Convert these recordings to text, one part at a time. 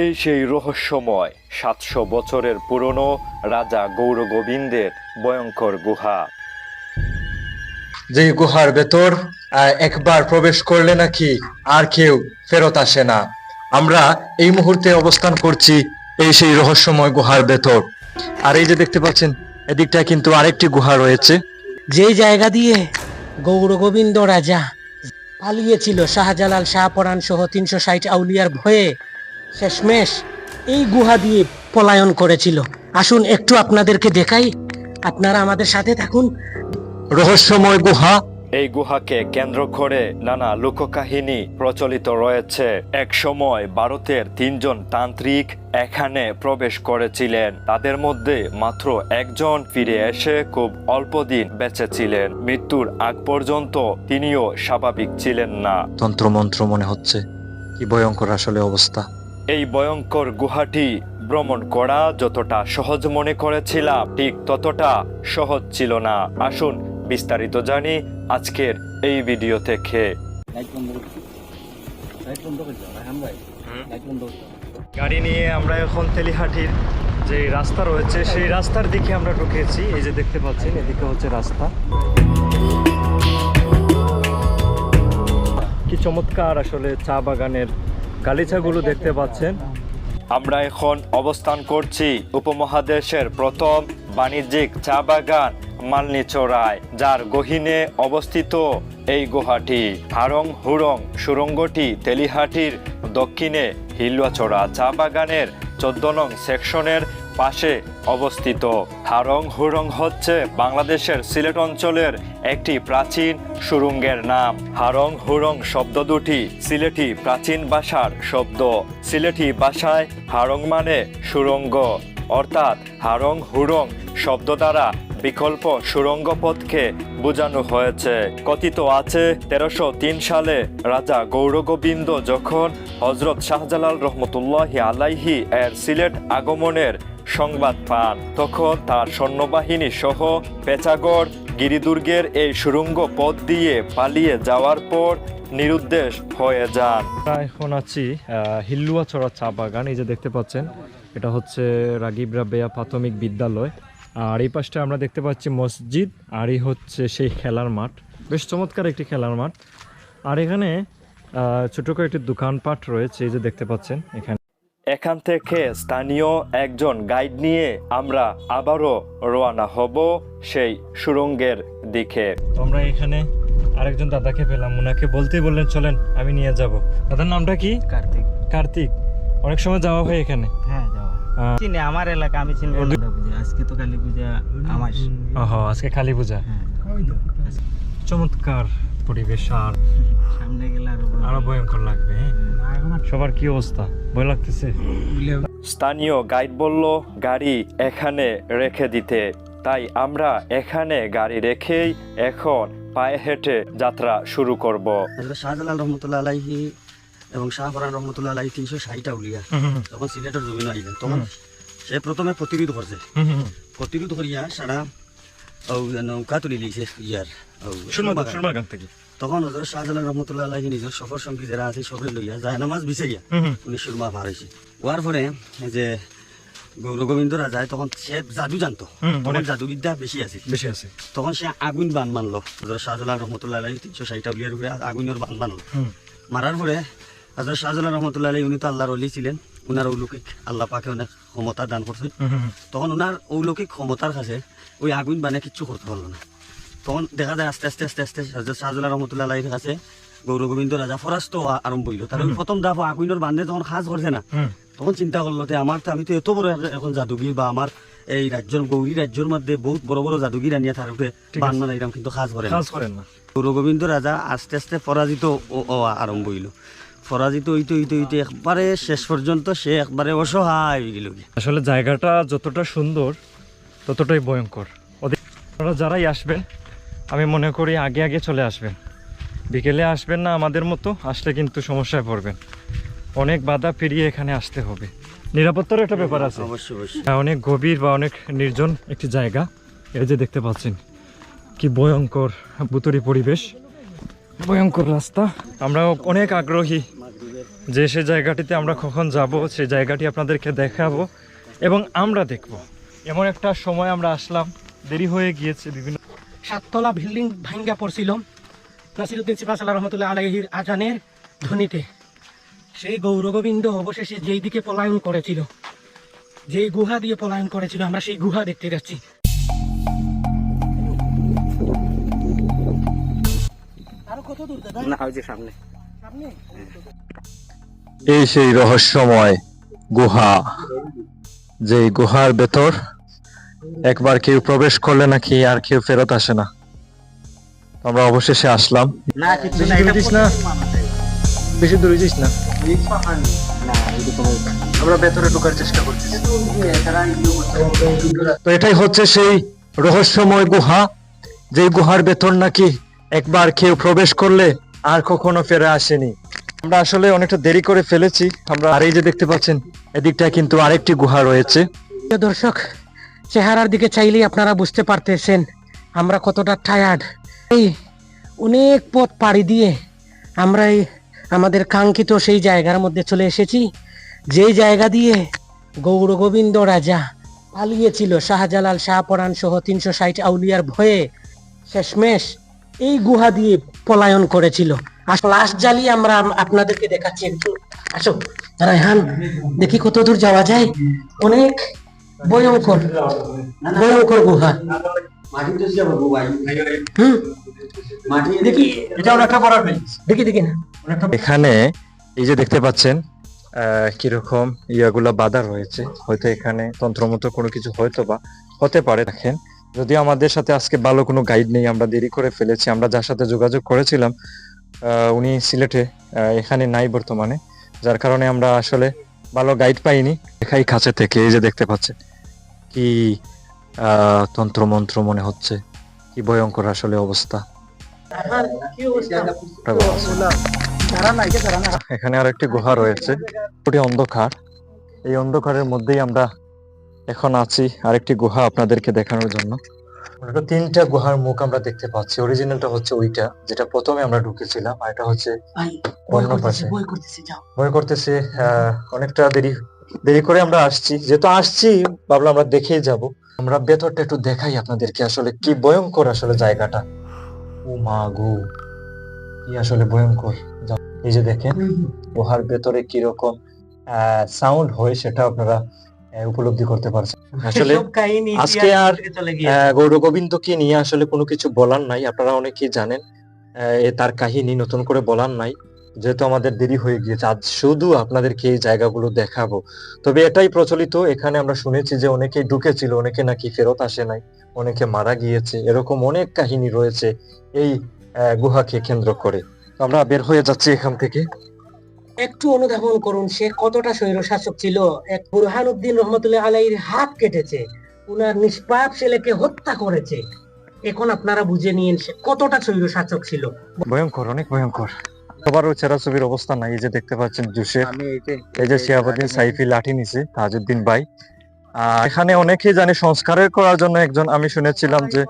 এই সেই রহস্যময় সাতশো বছরের পুরনো রাজা গৌর গোবিন্দের ভয়ঙ্কর গুহা। যে গুহার ভেতর একবার প্রবেশ করলে নাকি আর কেউ ফেরত আসে না। আমরা এই মুহূর্তে অবস্থান করছি এই সেই রহস্যময় গুহার ভেতর। আর এই যে দেখতে পাচ্ছেন এদিকটা কিন্তু আরেকটি গুহা রয়েছে। যেই জায়গা দিয়ে গৌর গোবিন্দ রাজা পালিয়েছিল শাহজালাল শাহপরাণ সহ তিনশো ষাট আউলিয়ার ভয়ে শেষমেশ এই গুহা দিয়ে পলায়ন করেছিল। আসুন একটু আপনাদেরকে দেখাই। আপনারা আমাদের সাথে থাকুন। রহস্যময় গুহা। এই গুহাকে কেন্দ্র করে নানা লোককাহিনী প্রচলিত রয়েছে। এক সময় ভারতের তিনজন তান্ত্রিক এখানে প্রবেশ করেছিলেন। তাদের মধ্যে মাত্র একজন ফিরে এসে খুব অল্প দিন বেঁচে ছিলেন মৃত্যুর আগ পর্যন্ত তিনিও স্বাভাবিক ছিলেন না। তন্ত্রমন্ত্র মনে হচ্ছে। কি ভয়ঙ্কর আসলে অবস্থা। এই ভয়ঙ্কর গুহাটি ভ্রমণ করা যতটা সহজ মনে করেছিলাম ঠিক ততটা সহজ ছিল না। আসুন বিস্তারিত জানি আজকের এই ভিডিও থেকে। গাড়ি নিয়ে আমরা এখন তেলিহাটির যে রাস্তা রয়েছে সেই রাস্তার দিকে আমরা ঢুকেছি। এই যে দেখতে পাচ্ছেন এদিকে হচ্ছে রাস্তা। কি চমৎকার আসলে চা বাগানের গালিচাগুলো দেখতে পাচ্ছেন। আমরা এখন অবস্থান করছি উপমহাদেশের প্রথম বাণিজ্যিক চা বাগান মালনিচড়ায় যার গহিনে অবস্থিত এই গুহাটি। হারং হুরং সুরঙ্গটি তেলিহাটির দক্ষিণে হিলুয়াচড়া চা বাগানের চোদ্দ নং সেকশনের পাশে অবস্থিত। হারং হুরং হচ্ছে বাংলাদেশের সিলেট অঞ্চলের একটি প্রাচীন সুরঙ্গের নাম। হারং হুরং শব্দ দুটি সিলেটি প্রাচীন ভাষার শব্দ। সিলেটি ভাষায় হারং মানে সুরঙ্গ। অর্থাৎ হারং হুরং শব্দ দ্বারা বিকল্প সুরঙ্গ পথকে বোঝানো হয়েছে। কথিত আছে, তেরোশো সালে রাজা গৌরগোবিন্দ যখন হজরত শাহজালাল রহমতুল্লাহি আলাইহি এর সিলেট আগমনের সংবাদ পান। তখন তার সৈন্যবাহিনী সহ পেচাগড়, গিরিদুর্গের এই সুরঙ্গ পথ দিয়ে পালিয়ে যাওয়ার পর নিরুদ্দেশ হয়ে যান। এখন আছি হিল্লুয়া ছড়া চা বাগান। এই যে দেখতে পাচ্ছেন, এটা হচ্ছে রাগিব রাবেয়া প্রাথমিক বিদ্যালয়। আর এই পাশটা আমরা দেখতে পাচ্ছি মসজিদ, আর এই হচ্ছে সেই খেলার মাঠ। বেশ চমৎকার একটি খেলার মাঠ। আর এখানে ছোট কয়েকটি দোকানপাট রয়েছে, এই যে দেখতে পাচ্ছেন, এখানে এখান থেকে স্থানীয় একজন গাইড নিয়ে আমরা আবারও রওনা হব সেই সুরঙ্গের দিকে। আমরা এখানে আরেকজন দাদাকে পেলাম। ওনাকে বলতেই বললেন চলেন আমি নিয়ে যাব। দাদার নামটা কি? কার্তিক। কার্তিক। অনেক সময় যাওয়া হয় এখানে। হ্যাঁ যাওয়া চিনি আমার এলাকা আমি চিনব না। আজকে তো কালী পূজা আমার আজকে কালী পূজা হ্যাঁ। চমৎকার। পরিবেশ আর সামনে গেলে আরও ভয়ঙ্কর লাগবে হ্যাঁ? সবার কি অবস্থা? ভয় লাগতেছে? স্থানীয় গাইড বলল গাড়ি এখানে রেখে দিতে। তাই আমরা এখানে গাড়ি রেখেই এখন পায়ে হেঁটে যাত্রা শুরু করব। হযরত শাহজালাল রহমতুল্লাহ আলাইহি এবং শাহপরান রহমতুল্লাহ আলাইহি তিনশো ষাটটা উলিয়া তখন সিলেটের জমিন আইলেন। তখন সে প্রথমে প্রতিরোধ করছে। প্রতিরোধ করিয়া সারা নৌকা তুলি ইয়ার থেকে তখন হজরত শাহজালাল রহমতুল্লাহ আলাইহি নিজের সফর সঙ্গী যারা আছে সবরে লইয়া যায় নামাজ বিছে গিয়া উনি সুরমা পার হয়েছে হওয়ার পরে যে গৌর গোবিন্দ রাজায় তখন সে জাদু জানতো তখন জাদুবিদ্যা বেশি আছে বেশি আছে তখন সে আগুন বান মানলো হজরত শাহজালাল রহমতুল্লাহ আলাইহি তিনশো ষাটটা উলিয়ার উপরে আগুনের বান মানলো মারার পরে হজরত শাহজালাল রহমতুল্লাহ উনি তো আল্লাহর অলি ছিলেন উনার অলৌকিক আল্লাহ পাকে অনেক ক্ষমতা দান করছে। তখন ওনার অলৌকিক ক্ষমতার কাছে ওই আগুন বানে কিচ্ছু করতে পারল না। তখন দেখা যায় আস্তে আস্তে আস্তে আস্তে হজরত রহমতুল্লাহ আলীর কাছে গৌর গোবিন্দ রাজা ফরাস্ত আরম্ভ হইল। তার প্রথম দাফ আগুনের বান্ধে তখন সাজ করছে না তখন চিন্তা করল যে আমার তো আমি তো এত বড় এখন জাদুগির বা আমার এই রাজ্যের গৌরী রাজ্যের মধ্যে বহুত বড় বড় জাদুগির আনিয়া তার উপরে বান বানাইলাম কিন্তু সাজ করে না। কাজ করেন না। গৌর গোবিন্দ রাজা আস্তে আস্তে পরাজিত আরম্ভ হইল। পরাজিত হইতে হইতে হইতে একবারে শেষ পর্যন্ত সে একবারে অসহায় হয়ে গেল আসলে জায়গাটা যতটা সুন্দর ততটাই ভয়ঙ্কর। ওদের আপনারা যারাই আসবেন আমি মনে করি আগে আগে চলে আসবেন। বিকেলে আসবেন না আমাদের মতো আসলে কিন্তু সমস্যায় পড়বেন। অনেক বাধা পেরিয়ে এখানে আসতে হবে। নিরাপত্তার একটা ব্যাপার আছে। অনেক গভীর বা অনেক নির্জন একটি জায়গা এই যে দেখতে পাচ্ছেন কি ভয়ঙ্কর বুতরি পরিবেশ। ভয়ঙ্কর রাস্তা। আমরা অনেক আগ্রহী যে সে জায়গাটিতে আমরা কখন যাব সেই জায়গাটি আপনাদেরকে দেখাবো এবং আমরা দেখব। এমন একটা সময় আমরা আসলাম দেরি হয়ে গিয়েছে বিভিন্ন সাততলা বিল্ডিং ভাঙ্গা পড়ছিল। নাসিরুদ্দিন সিপাশাল্লাহ রহমতুল্লাহ আলাইহির আজানের ধ্বনিতে। সেই গৌরগোবিন্দ অবশেষে যেই দিকে পলায়ন করেছিল যেই গুহা দিয়ে পলায়ন করেছিল আমরা সেই গুহা দেখতে যাচ্ছি। কত দূর দাদা? না ওই যে সামনে। সামনে? এই সেই রহস্যময় গুহা। যে গুহার ভেতর একবার কেউ প্রবেশ করলে নাকি আর কেউ ফেরত আসে না। আমরা অবশেষে আসলাম। না কিছু বেশি দূরে যাস না। বেশি দূরে যাস না। আমরা ভেতরে ঢোকার চেষ্টা করছি তো এটাই হচ্ছে সেই রহস্যময় গুহা। যে গুহার ভেতর নাকি একবার কেউ প্রবেশ করলে আর কখনো ফিরে আসেনি। আমরা আসলে অনেকটা দেরি করে ফেলেছি। আমরা আর এই যে দেখতে পাচ্ছেন, এদিকটায় কিন্তু আরেকটি গুহা রয়েছে। দর্শক, চেহারার দিকে চাইলেই আপনারা বুঝতে পারতেছেন আমরা কতটা টায়ার্ড এই অনেক পথ পাড়ি দিয়ে আমরা এই আমাদের কাঙ্ক্ষিত সেই জায়গার মধ্যে চলে এসেছি। যেই জায়গা দিয়ে গৌর গোবিন্দ রাজা পালিয়েছিল শাহজালাল শাহপরাণ সহ তিনশো ষাট আউলিয়ার ভয়ে, শেষমেশ এই গুহা দিয়ে পলায়ন করেছিল। লাশ জ্বালিয়ে আমরা আপনাদেরকে দেখাচ্ছি আসো, রায়হান, দেখি কত দূর যাওয়া যায়। অনেক ভয়ঙ্কর ভয়ঙ্কর গুহা। এখানে এই যে দেখতে পাচ্ছেন কীরকম ইয়াগুলা বাধা রয়েছে। হয়তো এখানে তন্ত্রমন্ত্র কোনো কিছু হয়তো বা হতে পারে। দেখেন যদিও আমাদের সাথে আজকে ভালো কোনো গাইড নেই, আমরা দেরি করে ফেলেছি। আমরা যার সাথে যোগাযোগ করেছিলাম উনি সিলেটে এখানে নাই বর্তমানে। যার কারণে আমরা আসলে ভালো গাইড পাইনি। দেখাই কাছে থেকে, এই যে দেখতে পাচ্ছেন, কি তন্ত্রমন্ত্র মনে হচ্ছে, কি ভয়ঙ্কর আসলে অবস্থা। এখানে আর একটি গুহা রয়েছে অন্ধকার। এই অন্ধকারের মধ্যেই আমরা এখন আছি আরেকটি গুহা আপনাদেরকে দেখানোর জন্য। তিনটা গুহার মুখ আমরা দেখতে পাচ্ছি। অরিজিনালটা হচ্ছে ওইটা যেটা প্রথমে আমরা ঢুকেছিলাম আর এটা হচ্ছে অন্য পাশে। বই করতেছি যাও। ভয় করতেছে অনেকটা দেরি দেরি করে আমরা আসছি। যেহেতু আসছি ভাবলাম আমরা দেখেই যাব। আমরা ভেতরটা একটু দেখাই আপনাদেরকে আসলে কি ভয়ঙ্কর আসলে জায়গাটা। ও মা গো কি আসলে ভয়ঙ্কর। এই যে দেখেন গুহার ভেতরে কীরকম সাউন্ড হয় সেটা আপনারা উপলব্ধি করতে পারছেন আসলে আজকে আর, আহ, গৌর গোবিন্দকে নিয়ে আসলে কোনো কিছু বলার নাই আপনারা অনেকেই জানেন তার কাহিনী নতুন করে বলার নাই যেহেতু আমাদের দেরি হয়ে গিয়েছে আজ শুধু আপনাদেরকে এই জায়গাগুলো দেখাবো। তবে এটাই প্রচলিত এখানে আমরা শুনেছি যে অনেকেই ঢুকেছিল অনেকে নাকি ফেরত আসে নাই অনেকে মারা গিয়েছে এরকম অনেক কাহিনী রয়েছে এই আহ, গুহাকে কেন্দ্র করে। আমরা বের হয়ে যাচ্ছি এখান থেকে। একটু অনুধাবন করুন সে কতটা স্বৈর শাসক ছিল। এক বুরহানুদ্দিন রহমতুল্লাহ আলাইর হাত কেটেছে। উনার নিষ্পাপ ছেলেকে হত্যা করেছে। এখন আপনারা বুঝে নিন সে কতটা স্বৈর শাসক ছিল। ভয়ঙ্কর অনেক ভয়ঙ্কর। সবারও চেরা ছবির অবস্থা নাই এই যে দেখতে পাচ্ছেন জুসের আমি এই যে শিয়াবুদ্দিন সাইফি লাঠি নিছে তাজউদ্দিন ভাই। আর এখানে অনেকেই জানে সংস্কারের করার জন্য একজন আমি শুনেছিলাম যে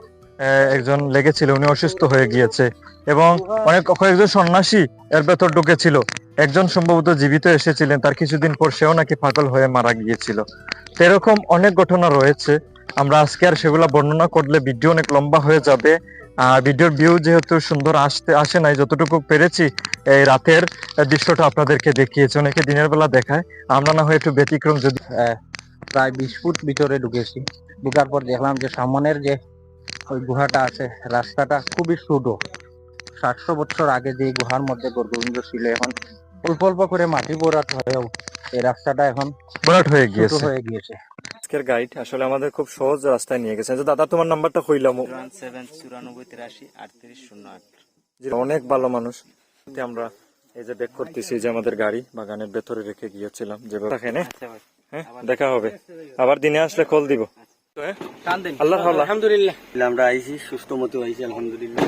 একজন লেগেছিল, উনি অসুস্থ হয়ে গিয়েছে। এবং অনেক, কয়েকজন সন্ন্যাসী এর ভেতর ঢুকেছিল। একজন সম্ভবত জীবিত এসেছিলেন, তার কিছুদিন পর সেও নাকি পাগল হয়ে মারা গিয়েছিল। তো এরকম অনেক ঘটনা রয়েছে। আমরা আজকে আর সেগুলা বর্ণনা করলে ভিডিও অনেক লম্বা হয়ে যাবে। আর ভিডিওর ভিউ যেহেতু সুন্দর আসতে, আসে নাই, যতটুকু পেরেছি, এই রাতের দৃশ্যটা আপনাদেরকে দেখিয়েছি। অনেকে দিনের বেলা দেখায়, আমরা না হয় একটু ব্যতিক্রম যদি প্রায় বিশ ফুট ভিতরে ঢুকেছি। ঢুকার পর দেখলাম যে সামনের যে ওই গুহাটা আছে। রাস্তাটা খুবই ছোট। সাতশো বছর আগে যে গুহার মধ্যে গোবিন্দ ছিল এখন অল্প অল্প করে মাটি বোরাট হয়েও এই রাস্তাটা এখন ভরাট হয়ে গিয়েছে। হয়ে গিয়েছে। আজকের গাইড আসলে আমাদের খুব সহজ রাস্তায় নিয়ে গেছে। যে দাদা তোমার নাম্বারটা কইলাম সেভেন চুরানব্বই তিরাশি আটত্রিশ শূন্য আট। যে অনেক ভালো মানুষ। তে আমরা এই যে ব্যাক করতেছি যে আমাদের গাড়ি বাগানের ভেতরে রেখে গিয়েছিলাম। যেভাবে থাকে হ্যাঁ দেখা হবে। আবার দিনে আসলে কল দিব। আল্লাহ আলহামদুলিল্লাহ। আমরা আইছি সুস্থ মতো আইছি আলহামদুলিল্লাহ।